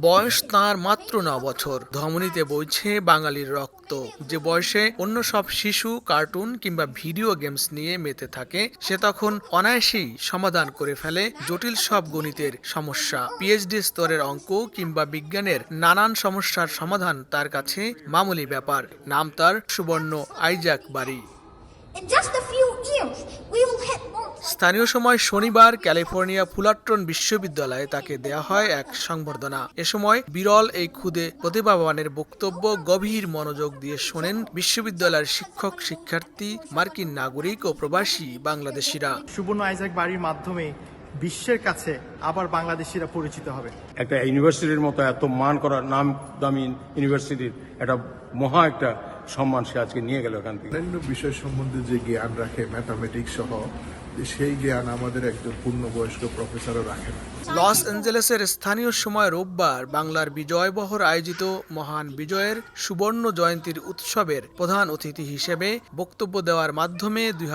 বয়স তাঁর মাত্র ন বছর। ধমনীতে বইছে বাঙালির রক্ত। যে বয়সে অন্য সব শিশু কার্টুন কিংবা ভিডিও গেমস নিয়ে মেতে থাকে সে তখন অনায়াসেই সমাধান করে ফেলে জটিল সব গণিতের সমস্যা। পিএইচডি স্তরের অঙ্ক কিংবা বিজ্ঞানের নানান সমস্যার সমাধান তার কাছে মামুলি ব্যাপার। নাম তার সুবর্ণ আইজাক বাড়ি In just a few years, we will hit. স্থানীয় সময় শনিবার ক্যালিফোর্নিয়া ফুলারটন বিশ্ববিদ্যালয়ে তাকে দেয়া হয় এক সংবর্ধনা। এ সময় বিরল এই খুদে প্রতিভাবানের বক্তব্য গভীর মনোযোগ দিয়ে শোনেন বিশ্ববিদ্যালয়ের শিক্ষক শিক্ষার্থী মার্কিন নাগরিক ও প্রবাসী বাংলাদেশিরা। সুবর্ণ আইজাক বাড়ির মাধ্যমে বিশ্বের কাছে আবার বাংলাদেশিরা পরিচিত হবে। একটা ইউনিভার্সিটির মতো এত মান করার নাম দামি ইউনিভার্সিটির একটা মহা একটা সম্মান সে আজকে নিয়ে গেল এখান থেকে। অন্যান্য বিষয় সম্বন্ধে যে জ্ঞান রাখে ম্যাথামেটিক্স সহ সেই জ্ঞান আমাদের একজন পূর্ণবয়স্ক প্রফেসরও রাখে না। লস অ্যাঞ্জেলেসের স্থানীয় সময় রোববার বাংলার বিজয়বহর আয়োজিত মহান বিজয়ের সুবর্ণ জয়ন্তীর উৎসবের প্রধান অতিথি হিসেবে বক্তব্য দেওয়ার মাধ্যমে দুই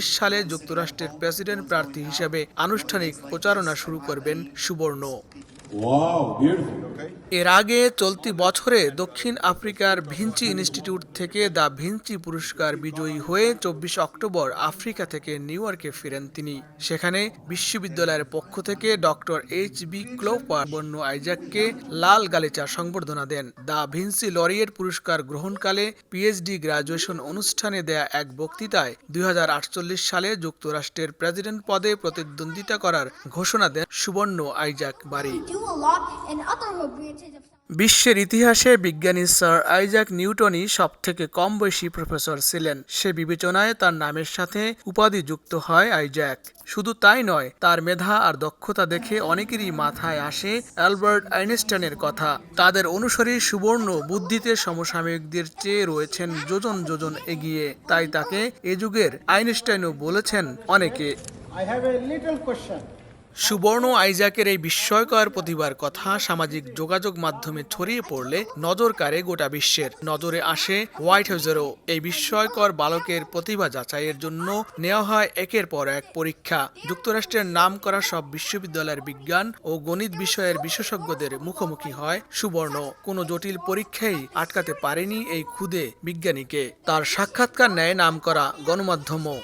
সালে যুক্তরাষ্ট্রের প্রেসিডেন্ট প্রার্থী হিসেবে আনুষ্ঠানিক প্রচারণা শুরু করবেন সুবর্ণ। এর আগে চলতি বছরে দক্ষিণ আফ্রিকার ভিঞ্চি ইনস্টিটিউট থেকে দ্য ভিঞ্চি পুরস্কার বিজয়ী হয়ে চব্বিশ অক্টোবর আফ্রিকা থেকে নিউ ইয়র্কে ফিরেন তিনি। সেখানে বিশ্ববিদ্যালয়ের পক্ষ থেকে ডক্টর এইচ বি ক্লোপার বন্য আইজাককে লাল গালিচা সংবর্ধনা দেন। দ্য ভিঞ্চি লরিয়েট পুরস্কার গ্রহণকালে পিএইচডি গ্রাজুয়েশন অনুষ্ঠানে দেয়া এক বক্তৃতায় দুই হাজার আটচল্লিশ সালে যুক্তরাষ্ট্রের প্রেসিডেন্ট পদে প্রতিদ্বন্দ্বিতা করার ঘোষণা দেন সুবর্ণ আইজাক বাড়ি। বিশ্বের ইতিহাসে বিজ্ঞানী স্যার আইজাক নিউটনই সব থেকে কম বয়সী প্রফেসর ছিলেন। সে বিবেচনায় তার নামের সাথে উপাধি যুক্ত হয় আইজ্যাক শুধু তাই নয়, তার মেধা আর দক্ষতা দেখে অনেকেরই মাথায় আসে অ্যালবার্ট আইনস্টাইনের কথা। তাদের অনুসারী সুবর্ণ বুদ্ধিতে সমসাময়িকদের চেয়ে রয়েছেন যোজন যোজন এগিয়ে। তাই তাকে এ যুগের আইনস্টাইনও বলেছেন অনেকে. সুবর্ণ আইজাকের এই বিস্ময়কর প্রতিভার কথা সামাজিক যোগাযোগ মাধ্যমে ছড়িয়ে পড়লে নজর কাড়ে গোটা বিশ্বের। নজরে আসে হোয়াইট হাউসেরও এই বিস্ময়কর বালকের প্রতিভা যাচাইয়ের জন্য নেওয়া হয় একের পর এক পরীক্ষা। যুক্তরাষ্ট্রের নাম করা সব বিশ্ববিদ্যালয়ের বিজ্ঞান ও গণিত বিষয়ের বিশেষজ্ঞদের মুখোমুখি হয় সুবর্ণ। কোনো জটিল পরীক্ষাই আটকাতে পারেনি এই ক্ষুদে বিজ্ঞানীকে। তার সাক্ষাৎকার নেয় নাম করা গণমাধ্যমও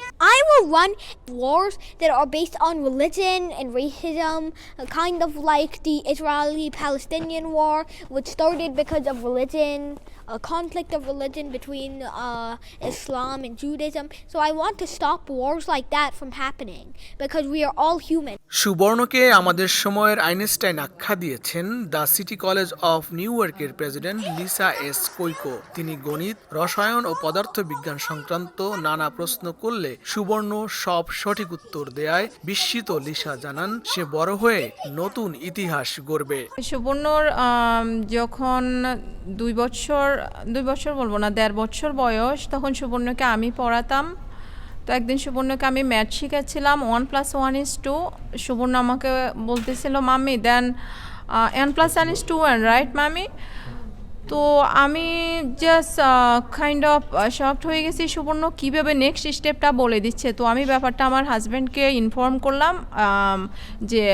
racism, uh, kind of like the Israeli Palestinian war, which started because of religion, a conflict of religion between uh, Islam and Judaism. So I want to stop wars like that from happening because we are all human. সুবর্ণকে আমাদের সময়ের Einstein আখ্যা দিয়েছেন the city college of new ইয়র্কের president Lisa S Coico তিনি গণিত রসায়ন ও পদার্থ বিজ্ঞান সংক্রান্ত নানা প্রশ্ন করলে সুবর্ণ সব সঠিক উত্তর দেয়ায় বিস্মিত লিসা জানান সে বড় হয়ে নতুন ইতিহাস গড়বে সুবর্ণর যখন দুই বছর দুই বছর বলব না, দেড় বছর বয়স। তখন সুবর্ণকে আমি পড়াতাম। তো একদিন সুবর্ণকে আমি ম্যাথ শিখেছিলাম one plus one is two. Subarna আমাকে বলতেছিল, mummy, then N plus one is two one, right mummy তো আমি জাস্ট কাইন্ড অফ শকড হয়ে গেছি সুবর্ণ, কীভাবে নেক্সট স্টেপটা বলে দিচ্ছে? তো আমি ব্যাপারটা আমার হাজব্যান্ডকে ইনফর্ম করলাম যে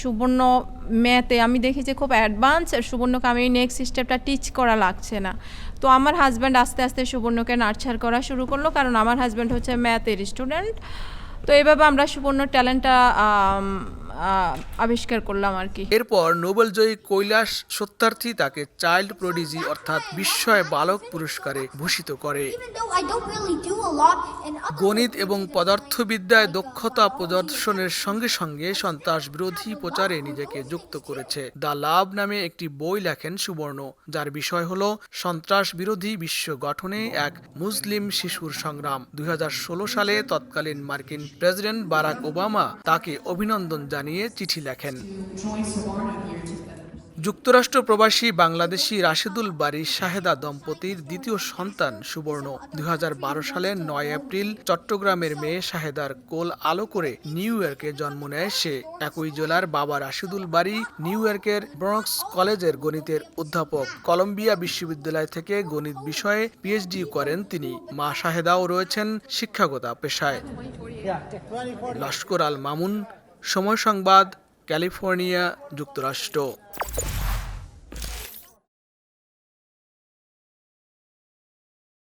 সুবর্ণ ম্যাথে আমি দেখি যে খুব অ্যাডভান্স সুবর্ণকে আমি নেক্সট স্টেপটা টিচ করা লাগছে না। তো আমার হাজব্যান্ড আস্তে আস্তে সুবর্ণকে নার্চার করা শুরু করল, কারণ আমার হাজব্যান্ড হচ্ছে ম্যাথের স্টুডেন্ট তো এভাবে আমরা সুবর্ণ ট্যালেন্টটা আবিষ্কার করলাম আর কি। এরপর নোবেলজয়ী কৈলাস সত্যার্থী তাকে চাইল্ড প্রডিজি অর্থাৎ বিস্ময় বালক পুরস্কারে ভূষিত করে। গণিত এবং পদার্থবিদ্যায় দক্ষতা প্রদর্শনের সঙ্গে সঙ্গে সন্ত্রাস বিরোধী প্রচারে নিজেকে যুক্ত করেছে। দ্য লাভ নামে একটি বই লেখেন সুবর্ণ যার বিষয় হল সন্ত্রাস বিরোধী বিশ্ব গঠনে এক মুসলিম শিশুর সংগ্রাম। দুই হাজার ষোলো সালে তৎকালীন মার্কিন প্রেসিডেন্ট বারাক ওবামা তাকে অভিনন্দন জানিয়ে চিঠি লেখেন। যুক্তরাষ্ট্র প্রবাসী বাংলাদেশি রাশেদুল বাড়ি শাহেদা দম্পতির দ্বিতীয় সন্তান সুবর্ণ। দুই সালের নয় এপ্রিল চট্টগ্রামের মেয়ে শাহেদার কোল আলো করে নিউ ইয়র্কে জন্ম নেয় সে। একই জেলার বাবা রাশেদুল বাড়ি নিউ ইয়র্কের ব্রনক্স কলেজের গণিতের অধ্যাপক। কলম্বিয়া বিশ্ববিদ্যালয় থেকে গণিত বিষয়ে পিএইচডি করেন তিনি। মা শাহেদাও রয়েছেন শিক্ষাগতা পেশায়। লস্কর আল মামুন সময় সংবাদ ক্যালিফোর্নিয়া যুক্তরাষ্ট্র।